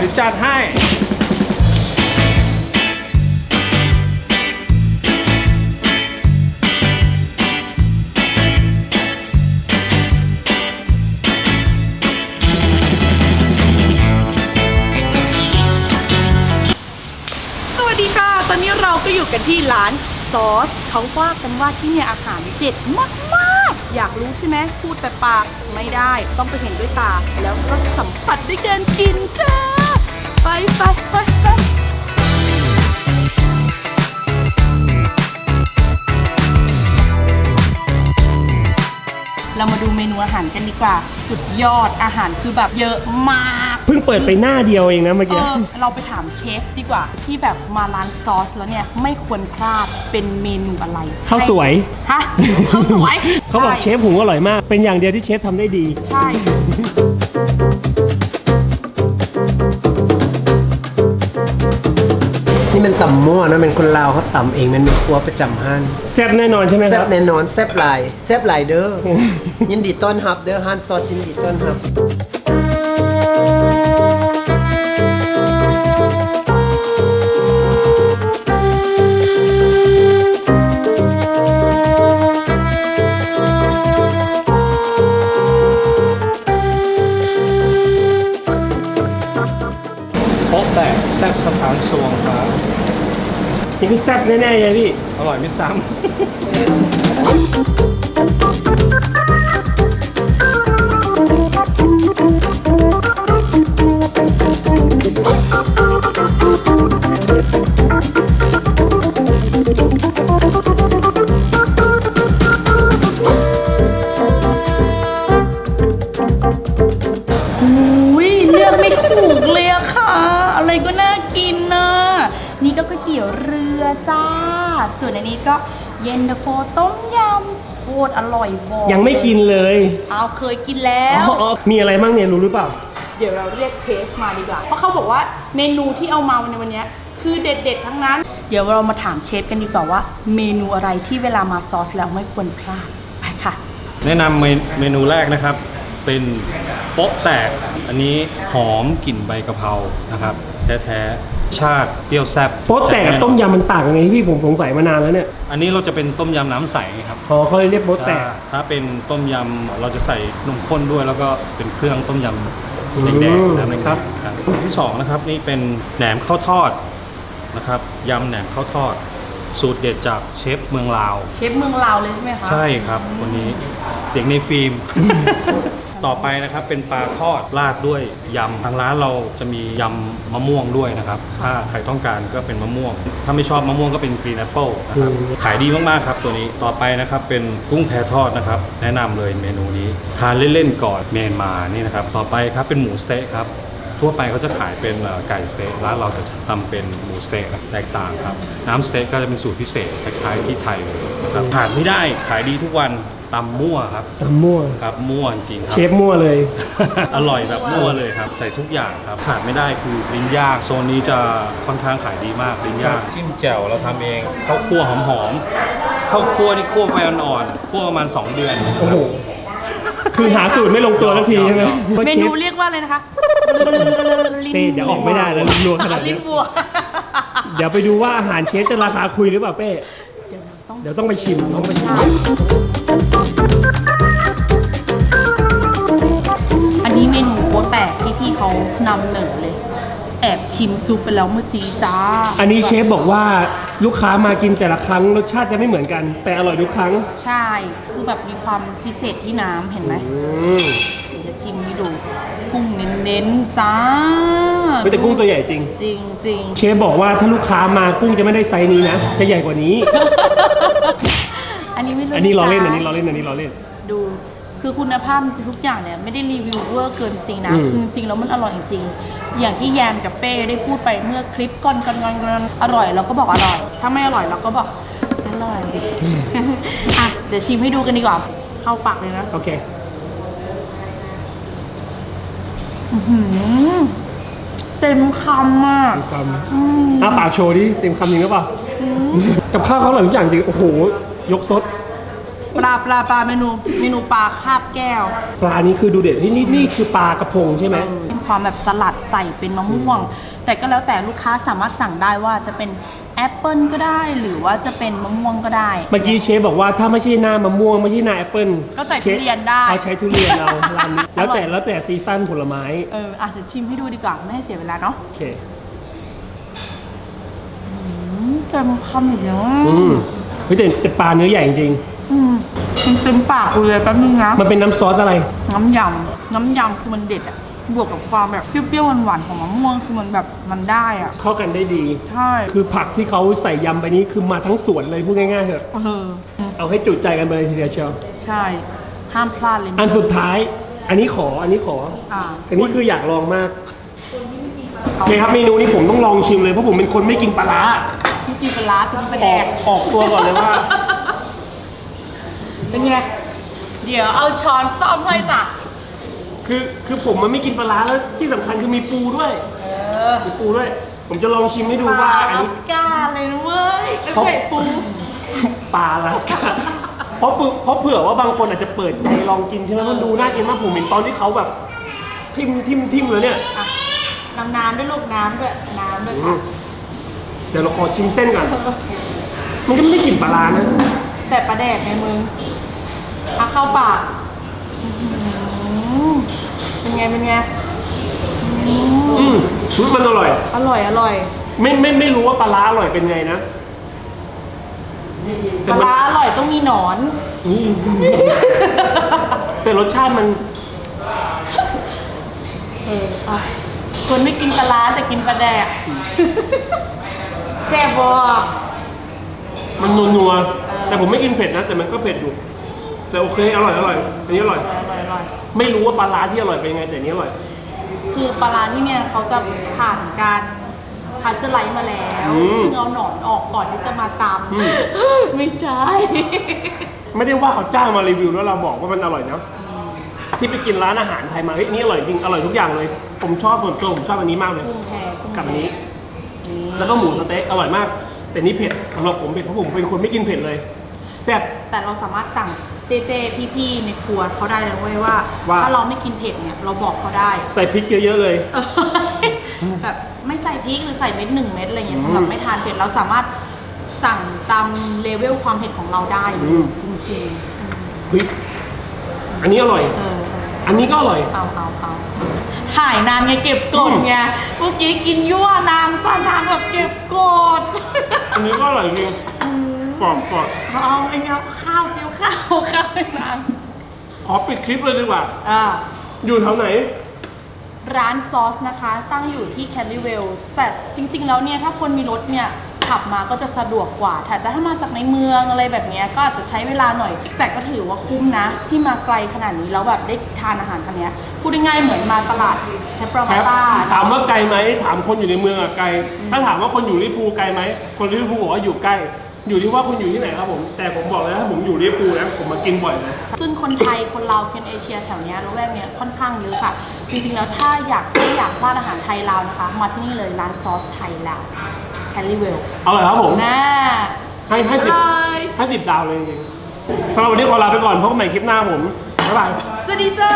เดี๋ยวจัดให้ สวัสดีค่ะ ตอนนี้เราก็อยู่กันที่ร้านซอส เขาว่ากันว่าที่เนี่ยอาหารเด็ดมากๆ อยากรู้ใช่ไหมพูดแต่ปากไม่ได้ ต้องไปเห็นด้วยตา แล้วก็สัมผัสด้วยการกินค่ะ ไปไปไปไปเรามาดูเมนูอาหารกันดีกว่า สุดยอดอาหารคือแบบเยอะมากเพิ่งเปิดไปหน้าเดียวเองนะเมื่อเอกี้ อเราไปถามเชฟดีกว่า ที่แบบมาร้านซอสแล้วเนี่ย ไม่ควรพลาดเป็นเมนูอะไรข้าวสวย ฮะข้าวสวยเขาบอกใช่เชฟหุงอร่อยมาก เป็นอย่างเดียวที่เชฟทำได้ดี ใช่ นี่มันตำมั่วนะเป็นคนลาวเขาตำเองมันเป็นครัวประจำห้านแซ่บแน่นอนใช่ไหมคแซ่รับบแน่นอนแซ่บหลายแซ่บหลายเด้อยินดีต้อนรับเด้อห้านซอสยินดีต้อนรับ นี่คือแซ่บแน่ๆเลยพี่ อร่อยไม่ซ้อุ้ยเลือกไม่ถูกเลย อจ้า ส่วนอันนี้ก็เย็นตาโฟต้มยำโคตรอร่อยบอกยังไม่กินเลยเอาเคยกินแล้ว อ๋ออ๋อมีอะไรบ้างเนี่ยรู้หรือเปล่า เดี๋ยวเราเรียกเชฟมาดีกว่า เพราะเขาบอกว่าเมนูที่เอามาในวันเนี้ยคือเด็ดๆทั้งนั้น เดี๋ยวเรามาถามเชฟกันดีกว่าว่า เมนูอะไรที่เวลามาซอสแล้วไม่ควรพลาดไปค่ะำแนะนำเมนเมนูแรกนะครับ เป็นโป๊ะแตก อันนี้หอมกลิ่นใบกะเพรานะครับ แท้ๆ ชาติเปรี้ยวแซ่บโป๊ะแตกกับต้มยำมันต่างกันไงพี่ผมสงสัยมานานแล้วเนี่ยอันนี้เราจะเป็นต้มยำน้ำใสครับอ๋อเขาเลยเรียกโป๊ะแตก ถ้าถ้าเป็นต้มยำเราจะใส่นมข้นด้วย แล้วก็เป็นเครื่องต้มยำแดงอืมๆนะครับครับที่สองนะครับนี่เป็นแหนมข้าวทอดนะครับยำแหนมข้าวทอด สูตรเด็ดจากเชฟเมืองลาว เชฟเมืองลาวเลยใช่ไหมคะใช่ครับคนนี้เสียงในฟิล์ม ต่อไปนะครับเป็นปลาทอดราดด้วยยำทางร้านเราจะมียำมะม่วงด้วยนะครับ ถ้าใครต้องการก็เป็นมะม่วง ถ้าไม่ชอบมะม่วงก็เป็นกรีนแอปเปิลนะครับอืมขายดีมากๆครับตัวนี้ต่อไปนะครับเป็นกุ้งแพทอดนะครับ แนะนำเลยเมนูนี้ทานเล่นๆก่อนเมนมานี่นะครับต่อไปครับเป็นหมูสเต๊ะครับทั่วไปเขาจะขายเป็นเอ่อไก่สเต๊ะร้านเราจะทำเป็นหมูสเต๊ะแตกต่างครับ น้ำสเต๊ะก็จะเป็นสูตรพิเศษคล้ายๆที่ไทยเลยนะครับขาดไม่ได้ขายดีทุกวัน ตำมั่วครับตำมั่วครับมั่วจริงๆครัเชฟมั่วเลย อร่อยแบบมั่วเลยครับ ใส่ทุกอย่างครับขาดไม่ได้คือลิ้นย่างโซนนี้จะค่อนข้างขายดีมากลิ้นย่างจิ้มแจ่วเราทำเองข้าวคั่วหอมๆข้าวคั่วนี่คั่วไฟอ่อนๆคั่วประมาณ 2 เดือนนะคโอ้รับโห คือหาสูตรไม่ลงตัวสักทีใช่ไหมเมนูเรียกว่าอะไรนะคะเต้เดี๋ยวออกไม่ได้แล้วรัวขนาดลิ้นี้นวัวเดี๋ยวไปดูว่าอาหารเชฟจะราคาคุยหรือเปล่าเป้ เดี๋ยวเราต้องเดี๋ยวต้องไปชิมต้องไปชิม อันนี้เมนูโป๊ะแตกที่พี่เขานำเหนอเลย แอบชิมซุปไปแล้วเมื่อกี้จ้าอันนี้เชฟบอกว่าลูกค้ามากินแต่ละครั้งรสชาติจะไม่เหมือนกัน แต่อร่อยทุกครั้ง ใช่ คือแบบมีความพิเศษที่น้ำเห็นไหมอืมเดี๋ยวจะชิมให้ดู กุ้งเน้นๆจ้าไม่แต่กุ้งตัวใหญ่จริง จริงจริงเชฟบอกว่าถ้าลูกค้ามากุ้งจะไม่ได้ไซส์นี้นะ จะใหญ่กว่านี้ อันนี้ไม่รู้อันนี้ล้อเล่นจ้าอันนี้ล้อเล่นอันนี้ล้อเล่น ดูคือคุณภาพทุกอย่างเนี่ยไม่ได้รีวิวเวอร์เกินจริงนะอืม คือจริงๆแล้วมันอร่อยจริงๆอย่างที่แยมกับเป้ได้พูดไปเมื่อคลิปก่อนก่อนก่อนก่อนอร่อยเราก็บอกอร่อย ถ้าไม่อร่อยเราก็บอกอร่อยอะเดี๋ยวชิมให้ดูกันดีกว่าเข้าปากเลยนะ โอเค อื้อหือเต็มคำอะคำอ้าปากโชว์ดิเต็มคำจริงหรือเปล่ากับข้าวเขาอร่อยทุกอย่างจริงโอ้โห ยกซดปลาปลาปลาเมนูเมนูปลาคาบแก้ว ปลานี้คือดูเด็ดนี่นี่นี่คือปลากระพงใช่ไหม เป็นความแบบสลัดใส่เป็นมะม่วง แต่ก็แล้วแต่ลูกค้าสามารถสั่งได้ว่าจะเป็นแอปเปิลก็ได้ หรือว่าจะเป็นมะม่วงก็ได้ เมื่อกี้เชฟบอกว่าถ้าไม่ใช่หน้ามะม่วงไม่ใช่หน้าแอปเปิ้ลก็ใส่ทุเรียนได้เอาใช้ทุเรียนเอาร้านนี้อแล้วร่อยแต่แล้วแต่ซีซั่นผลไม้ เอออาจจะชิมให้ดูดีกว่าไม่ให้เสียเวลาเนาะโอเค อืมเต็มคำอย่างเงี้ยอืม เฮ้ยแต่แต่ปลาเนื้อใหญ่จริงอืมมันเต็มปากกูเลยแป๊บนึงนะ ๆมันเป็นน้ำซอสอะไร น้ำยำ น้ำยำคือมันเด็ดอะบวกกับความแบบเปรี้ยวๆหวานๆของมะม่วงคือมันแบบมันได้อะเข้ากันได้ดี ใช่คือผักที่เขาใส่ยำไปนี้คือมาทั้งสวนเลยพูดง่ายๆเถอะ เออเอาให้จุใจกันไปเลยทีเดียวเชียว ใช่ ห้ามพลาดเลยอันสุดท้าย อันนี้ขอ อันนี้ขอ อ่าอันนี้คืออยากลองมากโอเคครับเมนูนี้ผมต้องลองชิมเลยเพราะผมเป็นคนไม่กินปลาร้าพี่ กินปลาร้ากินปลาอแดอกกออกตัวก่อนเลยว่า เป็นไง เดี๋ยวเอาช้อนซ่อมให้จ้ะ คือคือผมมันไม่กินปลาร้าแล้วที่สำคัญคือมีปูด้วยเออมีปูด้วย ผมจะลองชิมให้ดูปลาว่าอันลานี้ สกาเลยนะเว้ยเอ้ยเพราะไม่ใช่ปู ปลาลาสกาเพราะเผื่อเพราะเผื่อว่าบางคนอาจจะเปิดใจลองกินใช่ไหมมันดูน่ากินมากผมเห็นตอนที่เขาแบบทิมทิมทิมเลยเนี่ย อะน้ำน้ำด้วยลูกน้ำด้วยน้ำด้วยอืค่ะมเดี๋ยวเราขอชิมเส้นก่อน มันก็ไม่ได้กลิ่นปลาร้านะ แต่ปลาแดกไงมึงเอาเข้าปากอื้อหือเป็นไง เป็นไงอืมอืมมันอร่อย อร่อย อร่อย ไม่ไม่ไม่รู้ว่าปลาร้าอร่อยเป็นไงนะปแต่ลามันร้าอร่อยต้องมีหนอน อืมแต่รสชาติมัน เอออะคนไม่กินปลาร้าแต่กินปลาแดก แซ่บบ่มันนัวๆแต่ผมไม่กินเผ็ดนะ แต่มันก็เผ็ดอยู่ แต่โอเค อร่อยอร่อยอันนี้อร่อย อร่อยอร่อยไม่รู้ว่าปลาร้าที่อร่อยเป็นยังไง แต่อันนี้อร่อย คือปลาร้าที่เนี่ยเขาจะผ่านการพัชไลท์มาแล้ว อืมซึ่งเอาหนอนออกก่อนที่จะมาตอืมำไม่ใช่ ไม่ได้ว่าเขาจ้างมารีวิวแล้วเราบอกว่ามันอร่อยนะ ที่ไปกินร้านอาหารไทยมาเฮ้ยนี่อร่อยจริงอร่อยทุกอย่างเลย ผมชอบส่วนตัวผมชอบอันนี้มากเลย กุ้งแพกุ้งกับอันแพนี้นี่ แล้วก็หมูสะเต๊ะอร่อยมาก แต่นี่เผ็ดสำหรับผมเผ็ดเพราะผมเป็นคนไม่กินเผ็ดเลยแซ่บ แต่เราสามารถสั่งเจเจพี่ๆในครัวเขาได้เลยเว้ยว่า ว่า ถ้าเราไม่กินเผ็ดเนี่ยเราบอกเขาได้ใส่พริกเยอะๆเลยแบบไม่ใส่พริกหรือใส่เม็ดหนึ่งเม็ดอะไรเงี้ยอืมสำหรับไม่ทานเผ็ดเราสามารถสั่งตามเลเวลความเผ็ดของเราได้อืม จริงเฮ้ยอันนี้อร่อยๆเออ อันนี้ก็อร่อย เอาเอาเอาถ่ายนานไงเก็บกดไง เมื่อกี้กินยั่วนางจ้านางแบบเก็บกด อันนี้ก็อร่อยจริงกรอบกรอบเอาไอ้เงาข้าวเจียวข้าวข้าวให้นางขอปิดคลิปเลยดีกว่า อ่า อยู่แถวไหน ร้านซอสนะคะ ตั้งอยู่ที่แคลริเวลแต่จริง ๆ แล้วเนี่ย ถ้าคนมีรถเนี่ย ขับมาก็จะสะดวกกว่า แต่ถ้ามาจากในเมืองอะไรแบบเนี้ยก็อาจจะใช้เวลาหน่อย แต่ก็ถือว่าคุ้มนะ ที่มาไกลขนาดนี้แล้วแบบได้ทานอาหารคันนี้ยพูดง่ายๆเหมือนมาตลาดแคปราคมารับตาถามว่าไกลไหมถามคนอยู่ในเมืองอะไกล ถ้าถามว่าคนอยู่ลิเวอร์พูลไกลไหมคนลิเวอร์พูลบอกว่าอยู่ใกล้อยู่ที่ว่าคุณอยู่ที่ไหนครับผม แต่ผมบอกเลยถ้าผมอยู่ลิเวอร์พูลนะผมมากินบ่อยนะซึ่งคนไทยคนลาวคนเอเชียแถวเนี้ยละแวกเนี้ยค่อนข้างเยอะค่ะ จริงๆแล้วถ้าอยากไม่อยากพลาดอาหารไทยลาวนะคะ มาที่นี่เลยร้านซอสไทยลาว แฮร์รี่เวลเอาเลยครับผม นะ ให้ให้สิบให้สิบดาวเลยจริงๆสำหรับวันนี้ขอลาไปก่อนพบกันใหม่คลิปหน้าผมบ๊ายบาย สวัสดีจ้า